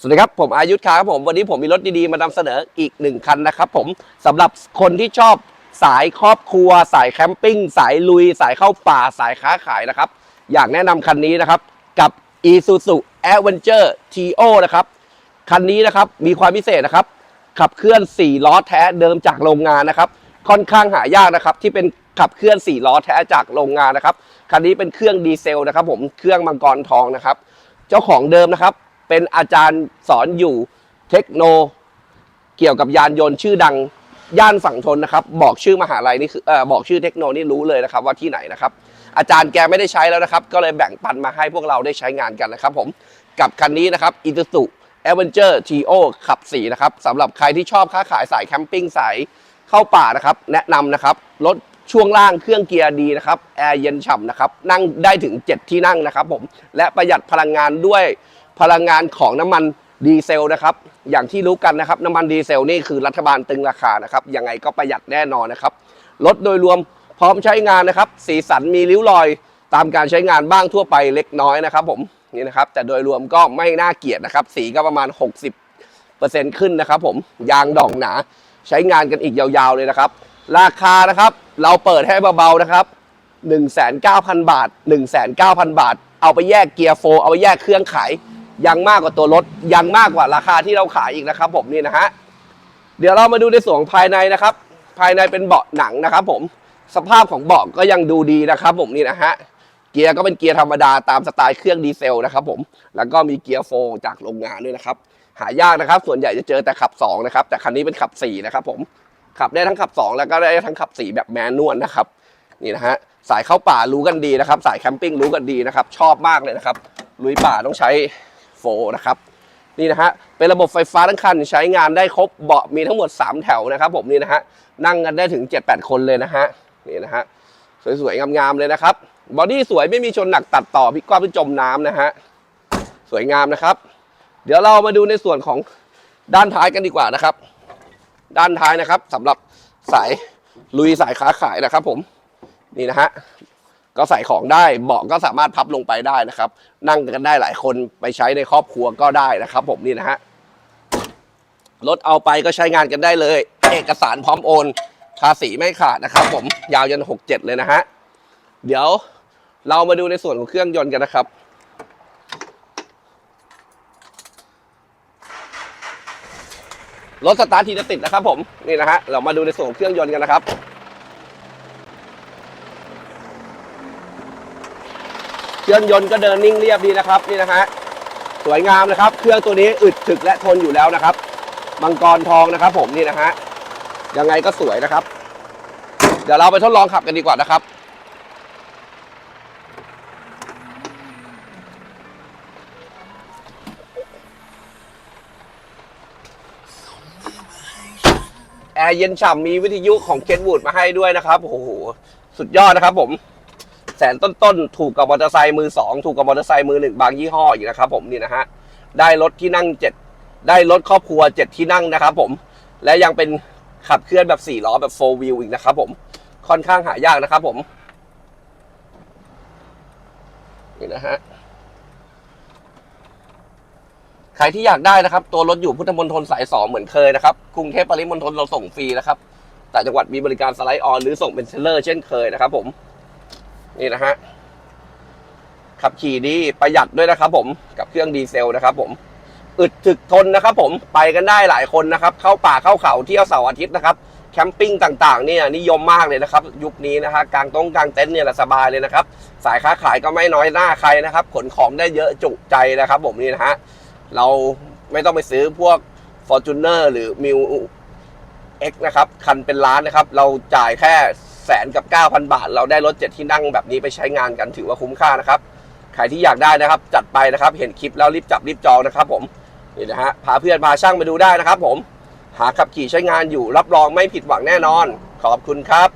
สวัสดีครับ ผมอายุทธคาครับผม วันนี้ผมมีรถดีๆ มานำเสนออีกหนึ่งคันนะครับผมสำหรับคนที่ชอบสายครอบครัว สายแคมปิ้ง สายลุย สายเข้าป่าสายค้าขายนะครับ อยากแนะนำคันนี้นะครับ กับ Isuzu Adventure TO นะครับ คันนี้นะครับมีความพิเศษนะครับ ขับเคลื่อน 4 ล้อแท้เดิมจากโรงงานนะครับ ค่อนข้างหายากนะครับ ที่เป็นขับเคลื่อน 4 ล้อแท้จากโรงงานนะครับคันนี้เป็นเครื่องดีเซลนะครับ ผมเครื่องมังกรทองนะครับ เจ้าของเดิมนะครับ เป็นอาจารย์สอนอยู่เทคโน เกี่ยวกับยานยนต์ชื่อดังย่านฝั่งทนนะครับ บอกชื่อมหาลัยนี่คือเออบอกชื่อเทคโนนี่รู้เลยนะครับว่าที่ไหนนะครับ อาจารย์แกไม่ได้ใช้แล้วนะครับ ก็เลยแบ่งปันมาให้พวกเราได้ใช้งานกันนะครับ ผมกับคันนี้นะครับ Isuzu Adventure TO ขับ4นะครับสำหรับใครที่ชอบค้าขายสายแคมปิ้งสายเข้าป่านะครับ แนะนำนะครับรถช่วงล่างเครื่องเกียร์ดีนะครับแอร์เย็นฉ่ำนะครับนั่งได้ถึง 7 ที่นั่งนะครับผมและประหยัดพลังงานด้วย พลังงานของน้ำมันดีเซลนะครับ อย่างที่รู้กันนะครับ น้ำมันดีเซลนี่คือรัฐบาลตึงราคานะครับ ยังไงก็ประหยัดแน่นอนนะครับ รถโดยรวมพร้อมใช้งานนะครับ สีสันมีริ้วรอยตามการใช้งานบ้างทั่วไปเล็กน้อยนะครับ ผมนี่นะครับ แต่โดยรวมก็ไม่น่าเกลียดนะครับ สีก็ประมาณ 60%ขึ้นนะครับ ผมยางดอกหนาใช้งานกันอีกยาวๆเลยนะครับ ราคานะครับ เราเปิดให้เบาๆนะครับ 19,000 บาท 19,000 บาท เอาไปแยกเกียร์โฟร์เอาไปแยกเครื่องขาย ยังมากกว่าตัวรถยังมากกว่าราคาที่เราขายอีกนะครับ ผมนี่นะฮะเดี๋ยวเรามาดูในส่วนภายในนะครับ ภายในเป็นเบาะหนังนะครับ ผมสภาพของเบาะก็ยังดูดีนะครับ ผมนี่นะฮะเกียร์ก็เป็นเกียร์ธรรมดาตามสไตล์เครื่องดีเซลนะครับ ผมแล้วก็มีเกียร์โฟร์จากโรงงานด้วยนะครับ หายากนะครับ ส่วนใหญ่จะเจอแต่ขับ2นะครับแต่คันนี้เป็นขับ4นะครับ ผมขับได้ทั้งขับ 2 แล้วก็ได้ทั้งขับ 4 แบบแมนนวลนะครับนี่นะฮะสายเข้าป่ารู้กันดีนะครับ สายแคมปิ้งรู้กันดีนะครับ ชอบมากเลยนะครับลุยป่าต้องใช้ โฟนะครับนี่นะฮะเป็นระบบไฟฟ้าทั้งคันใช้งานได้ครบเบาะมีทั้งหมด 3 แถวนะครับ ผมนี่นะฮะนั่งกันได้ถึง 7-8 คนเลยนะฮะนี่นะฮะสวยๆงามๆเลยนะครับบอดี้สวยไม่มีชนหนักตัดต่อพิกคว่ำหรือจมน้ำนะฮะสวยงามนะครับ เดี๋ยวเรามาดูในส่วนของด้านท้ายกันดีกว่านะครับ ด้านท้ายนะครับสำหรับสายลุยสายค้าขายนะครับ ผมนี่นะฮะ ก็ใส่ของได้เบาะก็สามารถพับลงไปได้นะครับ นั่งกันได้หลายคนไปใช้ในครอบครัวก็ได้นะครับ ผมนี่นะฮะรถเอาไปก็ใช้งานกันได้เลย เอกสารพร้อมโอนภาษีไม่ขาดนะครับ ผมยาวยันหกเจ็ดเลยนะฮะเดี๋ยวเรามาดูในส่วนของเครื่องยนต์กันนะครับรถสตาร์ททีจะติดนะครับผมนี่นะฮะเรามาดูในส่วนของเครื่องยนต์กันนะครับ เครื่องยนต์ก็เดินนิ่งเรียบดีนะครับนี่นะฮะสวยงามนะครับ เครื่องตัวนี้อึดถึกและทนอยู่แล้วนะครับมังกรทองนะครับ ผมนี่นะฮะยังไงก็สวยนะครับ เดี๋ยวเราไปทดลองขับกันดีกว่านะครับแอร์เย็นฉ่ำมีวิทยุของเคนวูดมาให้ด้วยนะครับโอ้โหสุดยอดนะครับผม แสนต้นๆ ถูกกับมอเตอร์ไซค์มือสองถูกกับมอเตอร์ไซค์มือหนึ่งบางยี่ห้ออีกนะครับผมนี่นะฮะได้รถที่นั่งเจ็ดได้รถครอบครัวเจ็ดที่นั่งนะครับผมและยังเป็นขับเคลื่อนแบบสี่ล้อแบบโฟล์วิวอีกนะครับผมค่อนข้างหายากนะครับผมนี่นะฮะใครที่อยากได้นะครับ ตัวรถอยู่พุทธมณฑลสายสองเหมือนเคยนะครับกรุงเทพปริมณฑลเราส่งฟรีนะครับแต่จังหวัดมีบริการสไลด์ออนหรือส่งเป็นเซลเลอร์เช่นเคยนะครับผม นี่นะฮะขับขี่ดีประหยัดด้วยนะครับผมกับเครื่องดีเซลนะครับผมอึดถึกทนนะครับผมไปกันได้หลายคนนะครับ เข้าป่าเข้าเขาเที่ยวเสาร์อาทิตย์นะครับแคมปิ้งต่างๆเนี่ยนิยมมากเลยนะครับ ยุคนี้นะฮะกลางตรงกลางเต็นท์เนี่ยแหละสบายเลยนะครับ สายค้าขายก็ไม่น้อยหน้าใครนะครับ ขนของได้เยอะจุใจนะครับ ผมนี่นะฮะเราไม่ต้องไปซื้อพวก f o r t u n e r หรือ m ิว X นะครับ คันเป็นล้านนะครับ เราจ่ายแค่ แสนกับ 9,000 บาท เราได้รถเจ็ดที่นั่งแบบนี้ไปใช้งานกันถือว่าคุ้มค่านะครับใครที่อยากได้นะครับ จัดไปนะครับ เห็นคลิปแล้วรีบจับรีบจองนะครับ ผมนี่นะฮะพาเพื่อนพาช่างมาดูได้นะครับ ผม หาขับขี่ใช้งานอยู่รับรองไม่ผิดหวังแน่นอน ขอบคุณครับ